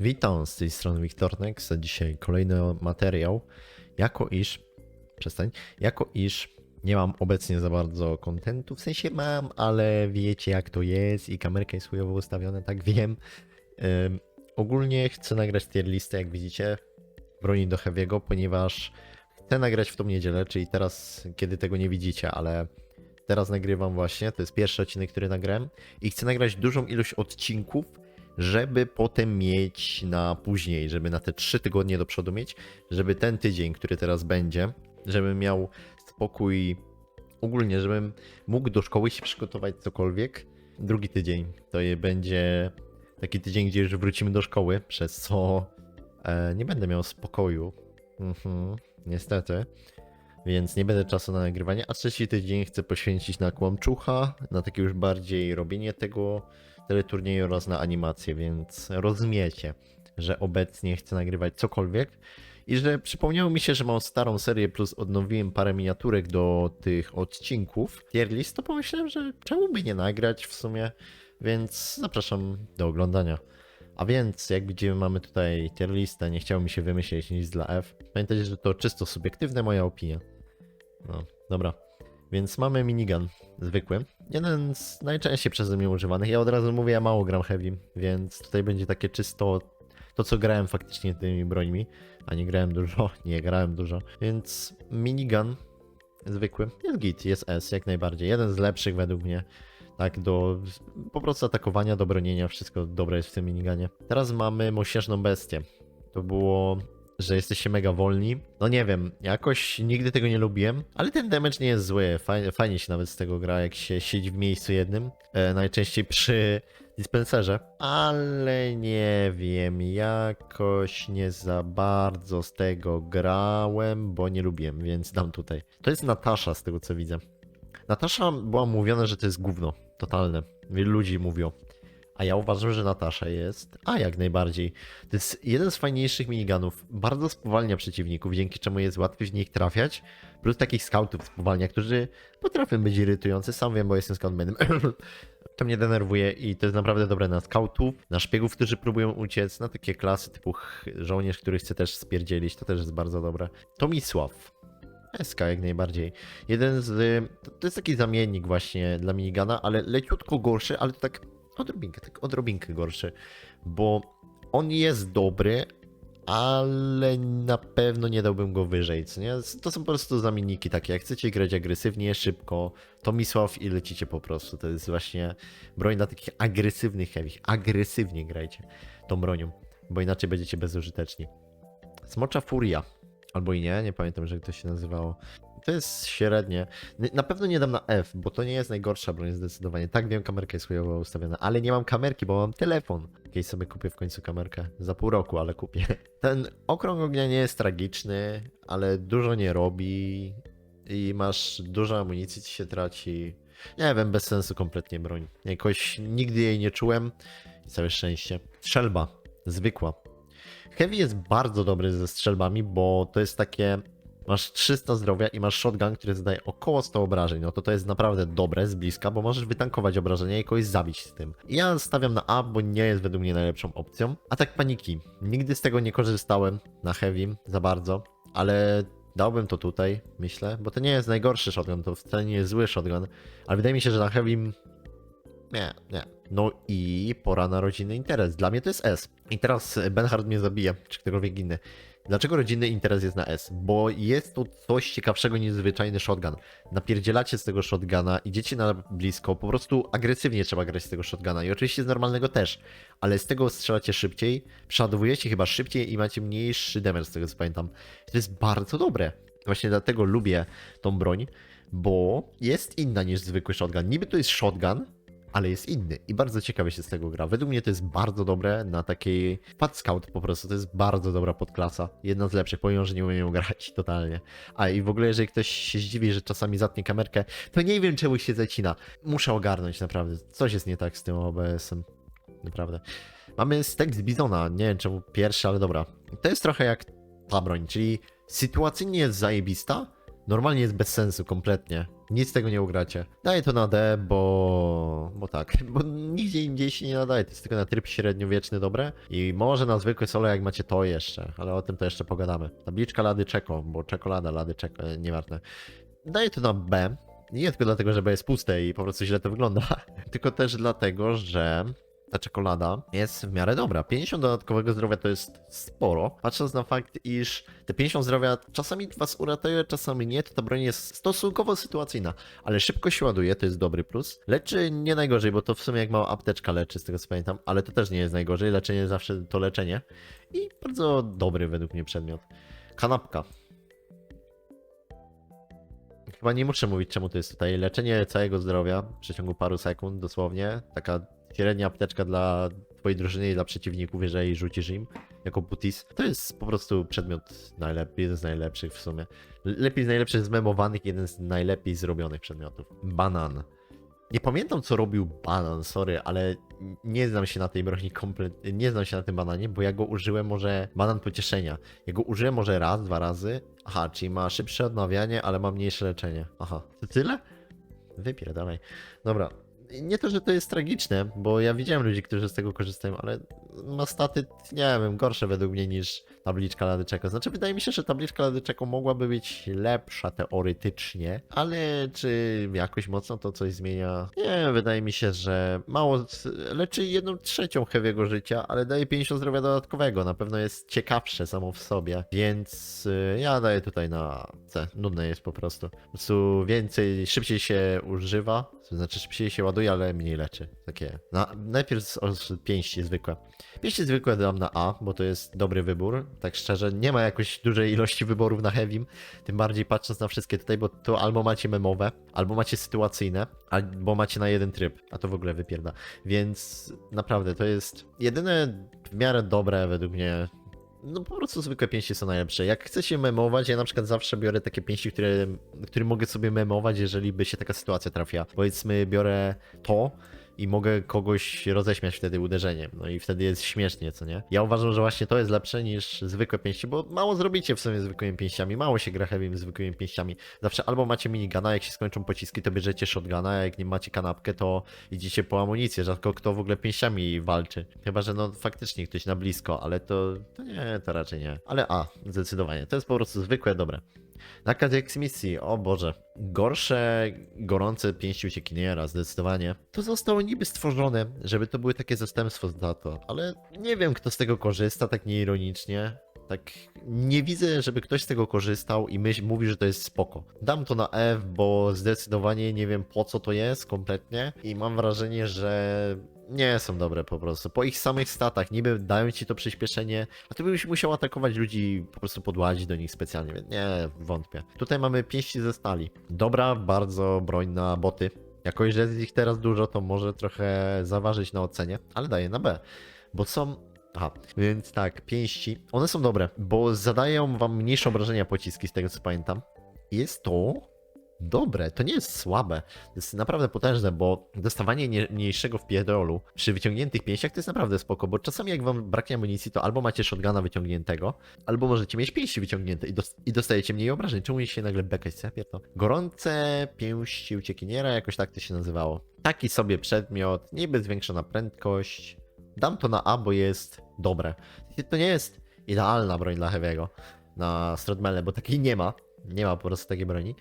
Witam z tej strony Wiktornex, a dzisiaj kolejny materiał. Jako iż, przestań, jako iż nie mam obecnie za bardzo kontentu, w sensie mam, ale wiecie jak to jest i kamerka jest chujowo ustawiona, tak wiem. Ym, ogólnie chcę nagrać tier listę, jak widzicie, broni do Heavy'ego, ponieważ chcę nagrać w tą niedzielę, czyli teraz, kiedy tego nie widzicie, ale teraz nagrywam właśnie, to jest pierwszy odcinek, który nagrałem i chcę nagrać dużą ilość odcinków, żeby potem mieć na później, żeby na te trzy tygodnie do przodu mieć, żeby ten tydzień, który teraz będzie, żebym miał spokój ogólnie, żebym mógł do szkoły się przygotować cokolwiek. Drugi tydzień to będzie taki tydzień, gdzie już wrócimy do szkoły, przez co e, nie będę miał spokoju. Mhm, niestety. Więc nie będę czasu na nagrywanie, a trzeci tydzień chcę poświęcić na kłamczucha, na takie już bardziej robienie tego teleturnieju oraz na animację, więc rozumiecie, że obecnie chcę nagrywać cokolwiek i że przypomniało mi się, że mam starą serię plus odnowiłem parę miniaturek do tych odcinków tier list, to pomyślałem, że czemu by nie nagrać w sumie, więc zapraszam do oglądania. A więc, jak widzimy, mamy tutaj tier listę, nie chciało mi się wymyślić nic dla F. Pamiętajcie, że to czysto subiektywne moja opinia. No, dobra. Więc mamy minigun zwykły. Jeden z najczęściej przeze mnie używanych. Ja od razu mówię, ja mało gram heavy, więc tutaj będzie takie czysto to, co grałem faktycznie tymi brońmi, a nie grałem dużo, nie grałem dużo. Więc minigun zwykły jest git, jest S jak najbardziej. Jeden z lepszych według mnie. Tak, do po prostu atakowania, do bronienia, wszystko dobre jest w tym miniganie. Teraz mamy mosiężną bestię. To było że jesteście mega wolni. No nie wiem, jakoś nigdy tego nie lubiłem, ale ten damage nie jest zły. Fajnie, fajnie się nawet z tego gra, jak się siedzi w miejscu jednym. E, najczęściej przy dispenserze, ale nie wiem, jakoś nie za bardzo z tego grałem, bo nie lubiłem, więc dam tutaj. To jest Natasza z tego co widzę. Natasza była mówiona, że to jest gówno, totalne. Wielu ludzi mówią. A ja uważam, że Natasza jest. A jak najbardziej. To jest jeden z fajniejszych minigunów. Bardzo spowalnia przeciwników, dzięki czemu jest łatwiej w nich trafiać. Plus takich scoutów spowalnia, którzy potrafią być irytujący. Sam wiem, bo jestem scoutmanem. to mnie denerwuje i to jest naprawdę dobre na scoutów, na szpiegów, którzy próbują uciec, na takie klasy typu żołnierz, który chce też spierdzielić. To też jest bardzo dobre. Tomisław. SK jak najbardziej. Jeden z. To jest taki zamiennik właśnie dla minigana, ale leciutko gorszy, ale to tak odrobinkę, tak odrobinkę gorszy, bo on jest dobry, ale na pewno nie dałbym go wyżej, co nie? To są po prostu zamienniki takie, jak chcecie grać agresywnie, szybko, to Misław i lecicie po prostu, to jest właśnie broń dla takich agresywnych heavy, agresywnie grajcie tą bronią, bo inaczej będziecie bezużyteczni. Smocza Furia, albo i nie, nie pamiętam, że to się nazywało. To jest średnie. Na pewno nie dam na F, bo to nie jest najgorsza broń zdecydowanie. Tak wiem, kamerka jest chujowo ustawiona, ale nie mam kamerki, bo mam telefon. Kiedyś sobie kupię w końcu kamerkę. Za pół roku, ale kupię. Ten okrąg ognia nie jest tragiczny, ale dużo nie robi i masz dużo amunicji ci się traci. Nie wiem, bez sensu kompletnie broń. Jakoś nigdy jej nie czułem i całe szczęście. Strzelba, zwykła. Heavy jest bardzo dobry ze strzelbami, bo to jest takie masz 300 zdrowia i masz shotgun, który zadaje około 100 obrażeń, no to to jest naprawdę dobre z bliska, bo możesz wytankować obrażenia i kogoś zabić z tym. Ja stawiam na A, bo nie jest według mnie najlepszą opcją. Atak paniki. Nigdy z tego nie korzystałem na heavy za bardzo, ale dałbym to tutaj, myślę, bo to nie jest najgorszy shotgun, to wcale nie jest zły shotgun, ale wydaje mi się, że na heavy nie, nie. No i pora na rodzinny interes. Dla mnie to jest S. I teraz Benhard mnie zabije, czy ktokolwiek inny. Dlaczego rodzinny interes jest na S? Bo jest to coś ciekawszego niż zwyczajny shotgun. Napierdzielacie z tego shotguna, idziecie na blisko, po prostu agresywnie trzeba grać z tego shotguna i oczywiście z normalnego też, ale z tego strzelacie szybciej, przeładowujecie chyba szybciej i macie mniejszy damage z tego co pamiętam. To jest bardzo dobre. Właśnie dlatego lubię tą broń, bo jest inna niż zwykły shotgun. Niby to jest shotgun, ale jest inny i bardzo ciekawie się z tego gra. Według mnie to jest bardzo dobre na takiej Pad Scout po prostu, to jest bardzo dobra podklasa. Jedna z lepszych, pomimo, że nie umiem grać totalnie. A i w ogóle jeżeli ktoś się zdziwi, że czasami zatnie kamerkę, to nie wiem czemu się zacina. Muszę ogarnąć naprawdę, coś jest nie tak z tym OBS-em. Naprawdę. Mamy stek z Bizona, nie wiem czemu pierwszy, ale dobra. To jest trochę jak ta broń, czyli sytuacyjnie jest zajebista, Normalnie jest bez sensu, kompletnie. Nic z tego nie ugracie. Daję to na D, bo... bo tak, bo nigdzie indziej się nie nadaje, to jest tylko na tryb średniowieczny dobre i może na zwykłe solo jak macie to jeszcze, ale o tym to jeszcze pogadamy. Tabliczka Lady Czeko, bo czekolada Lady Czeko, nieważne. Daję to na B, nie tylko dlatego, że B jest puste i po prostu źle to wygląda, tylko też dlatego, że ta czekolada jest w miarę dobra. 50 dodatkowego zdrowia to jest sporo. Patrząc na fakt, iż te 50 zdrowia czasami was uratuje, czasami nie, to ta broń jest stosunkowo sytuacyjna, ale szybko się ładuje, to jest dobry plus. Leczy nie najgorzej, bo to w sumie jak mała apteczka leczy, z tego co pamiętam, ale to też nie jest najgorzej. Leczenie zawsze to leczenie. I bardzo dobry według mnie przedmiot. Kanapka. Chyba nie muszę mówić, czemu to jest tutaj. Leczenie całego zdrowia w przeciągu paru sekund, dosłownie. Taka średnia apteczka dla twojej drużyny i dla przeciwników, jeżeli rzucisz im jako putis. To jest po prostu przedmiot najlepiej, jeden z najlepszych w sumie. Lepiej z najlepszych zmemowanych, jeden z najlepiej zrobionych przedmiotów. Banan. Nie pamiętam, co robił banan, sorry, ale nie znam się na tej broni kompletnie, nie znam się na tym bananie, bo ja go użyłem może, banan pocieszenia. Ja go użyłem może raz, dwa razy. Aha, czyli ma szybsze odnawianie, ale ma mniejsze leczenie. Aha, to tyle? Wypierdalaj. Dobra. Nie to, że to jest tragiczne, bo ja widziałem ludzi, którzy z tego korzystają, ale ma staty, nie wiem, gorsze według mnie niż tabliczka Lady Czeko. Znaczy, wydaje mi się, że tabliczka Lady Czeko mogłaby być lepsza teoretycznie, ale czy jakoś mocno to coś zmienia? Nie, wydaje mi się, że mało leczy jedną trzecią heavy'ego życia, ale daje 50 zdrowia dodatkowego. Na pewno jest ciekawsze samo w sobie, więc y, ja daję tutaj na C. Nudne jest po prostu. Po prostu więcej, szybciej się używa, to znaczy szybciej się ładuje, ale mniej leczy. Takie. Na, najpierw z, z pięści zwykłe. Pięści zwykłe dam na A, bo to jest dobry wybór. Tak szczerze, nie ma jakoś dużej ilości wyborów na Heavym. Tym bardziej patrząc na wszystkie tutaj, bo to albo macie memowe, albo macie sytuacyjne, albo macie na jeden tryb, a to w ogóle wypierda. Więc naprawdę to jest jedyne w miarę dobre według mnie no po prostu zwykłe pięści są najlepsze. Jak chcę się memować, ja na przykład zawsze biorę takie pięści, które, które mogę sobie memować, jeżeli by się taka sytuacja trafiła. Powiedzmy, biorę to i mogę kogoś roześmiać wtedy uderzeniem. No i wtedy jest śmiesznie, co nie? Ja uważam, że właśnie to jest lepsze niż zwykłe pięści, bo mało zrobicie w sumie zwykłymi pięściami, mało się gra heavy'mi zwykłymi pięściami. Zawsze albo macie minigana, jak się skończą pociski, to bierzecie shotguna, a jak nie macie kanapkę, to idziecie po amunicję. Rzadko kto w ogóle pięściami walczy. Chyba, że no faktycznie ktoś na blisko, ale to, to nie, to raczej nie. Ale A, zdecydowanie. To jest po prostu zwykłe, dobre. Nakaz eksmisji, o Boże. Gorsze, gorące pięści uciekiniera, zdecydowanie. To zostało niby stworzone, żeby to były takie zastępstwo za to, ale nie wiem, kto z tego korzysta, tak nieironicznie. Tak, nie widzę, żeby ktoś z tego korzystał i myśl, mówi, że to jest spoko. Dam to na F, bo zdecydowanie nie wiem po co to jest kompletnie i mam wrażenie, że nie są dobre po prostu. Po ich samych statach, niby dają ci to przyspieszenie, a ty byś musiał atakować ludzi, po prostu podłazić do nich specjalnie, więc nie, wątpię. Tutaj mamy pięści ze stali. Dobra, bardzo broń na boty. Jako, że jest ich teraz dużo, to może trochę zaważyć na ocenie, ale daję na B. Bo są Aha, więc tak, pięści. One są dobre, bo zadają wam mniejsze obrażenia pociski, z tego co pamiętam. Jest to dobre, to nie jest słabe. To jest naprawdę potężne, bo dostawanie nie, mniejszego wpierdolu przy wyciągniętych pięściach to jest naprawdę spoko, bo czasami jak wam braknie amunicji, to albo macie shotguna wyciągniętego, albo możecie mieć pięści wyciągnięte i, dos i dostajecie mniej obrażeń. Czemu się nagle bekać, co ja? Gorące pięści uciekiniera, jakoś tak to się nazywało. Taki sobie przedmiot, niby zwiększona prędkość. Dam to na A, bo jest dobre. To nie jest idealna broń dla Heavy'ego na Strodmele, bo takiej nie ma. Nie ma po prostu takiej broni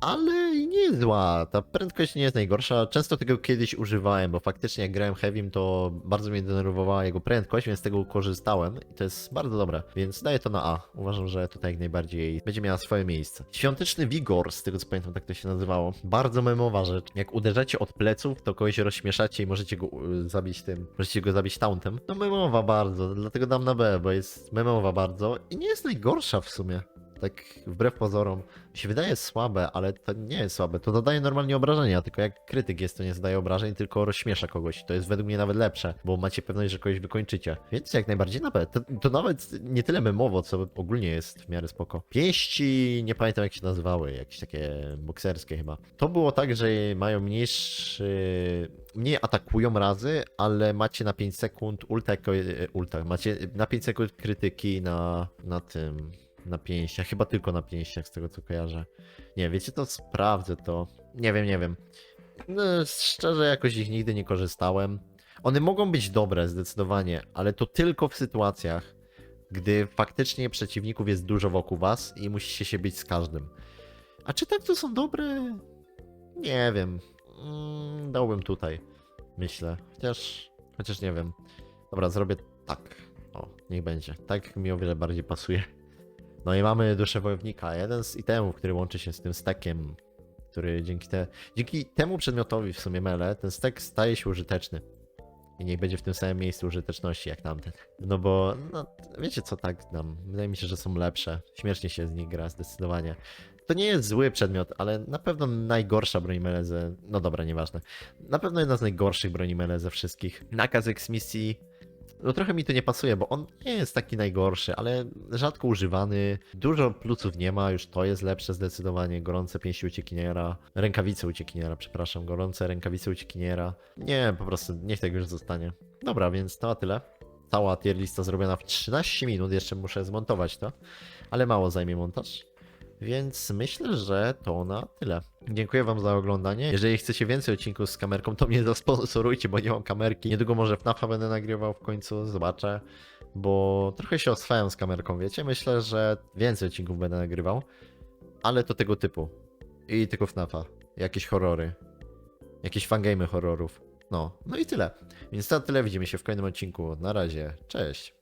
ale nie zła. Ta prędkość nie jest najgorsza. Często tego kiedyś używałem, bo faktycznie jak grałem Heavym, to bardzo mnie denerwowała jego prędkość, więc z tego korzystałem i to jest bardzo dobre. Więc daję to na A. Uważam, że tutaj jak najbardziej będzie miała swoje miejsce. Świąteczny Wigor, z tego co pamiętam, tak to się nazywało. Bardzo memowa rzecz. Jak uderzacie od pleców, to kogoś rozśmieszacie i możecie go y, zabić tym, możecie go zabić tauntem. No memowa bardzo, dlatego dam na B, bo jest memowa bardzo i nie jest najgorsza w sumie tak wbrew pozorom, mi się wydaje słabe, ale to nie jest słabe. To dodaje normalnie obrażenia, tylko jak krytyk jest, to nie zadaje obrażeń, tylko rozśmiesza kogoś. To jest według mnie nawet lepsze, bo macie pewność, że kogoś wykończycie. Więc jak najbardziej nawet. To, to nawet nie tyle memowo, co ogólnie jest w miarę spoko. Pięści, nie pamiętam jak się nazywały, jakieś takie bokserskie chyba. To było tak, że mają mniejszy... Mniej atakują razy, ale macie na 5 sekund ulta, ulta macie na 5 sekund krytyki na, na tym na pięściach, chyba tylko na pięściach z tego co kojarzę. Nie, wiecie to sprawdzę to. Nie wiem, nie wiem. No, szczerze jakoś ich nigdy nie korzystałem. One mogą być dobre zdecydowanie, ale to tylko w sytuacjach, gdy faktycznie przeciwników jest dużo wokół was i musicie się bić z każdym. A czy tak to są dobre? Nie wiem. Mm, dałbym tutaj. Myślę. Chociaż. Chociaż nie wiem. Dobra, zrobię tak. O, niech będzie. Tak mi o wiele bardziej pasuje. No i mamy duszę wojownika. Jeden z itemów, który łączy się z tym stekiem, który dzięki, te, dzięki temu przedmiotowi w sumie mele, ten stek staje się użyteczny. I niech będzie w tym samym miejscu użyteczności jak tamten. No bo, no, wiecie co tak nam. Wydaje mi się, że są lepsze. Śmiesznie się z nich gra, zdecydowanie. To nie jest zły przedmiot, ale na pewno najgorsza broń mele ze... No dobra, nieważne. Na pewno jedna z najgorszych broni mele ze wszystkich. Nakaz X misji... No trochę mi to nie pasuje, bo on nie jest taki najgorszy, ale rzadko używany. Dużo plusów nie ma, już to jest lepsze zdecydowanie. Gorące pięści uciekiniera. Rękawice uciekiniera, przepraszam. Gorące rękawice uciekiniera. Nie, po prostu niech tak już zostanie. Dobra, więc to na tyle. Cała tier lista zrobiona w 13 minut, jeszcze muszę zmontować to, ale mało zajmie montaż. Więc myślę, że to na tyle. Dziękuję Wam za oglądanie. Jeżeli chcecie więcej odcinków z kamerką, to mnie zasponsorujcie, bo nie mam kamerki. Niedługo może FNAFa będę nagrywał w końcu, zobaczę. Bo trochę się oswajam z kamerką, wiecie? Myślę, że więcej odcinków będę nagrywał. Ale to tego typu. I tylko FNAFa. Jakieś horrory. Jakieś fangamy horrorów. No, no i tyle. Więc na tyle. Widzimy się w kolejnym odcinku. Na razie. Cześć.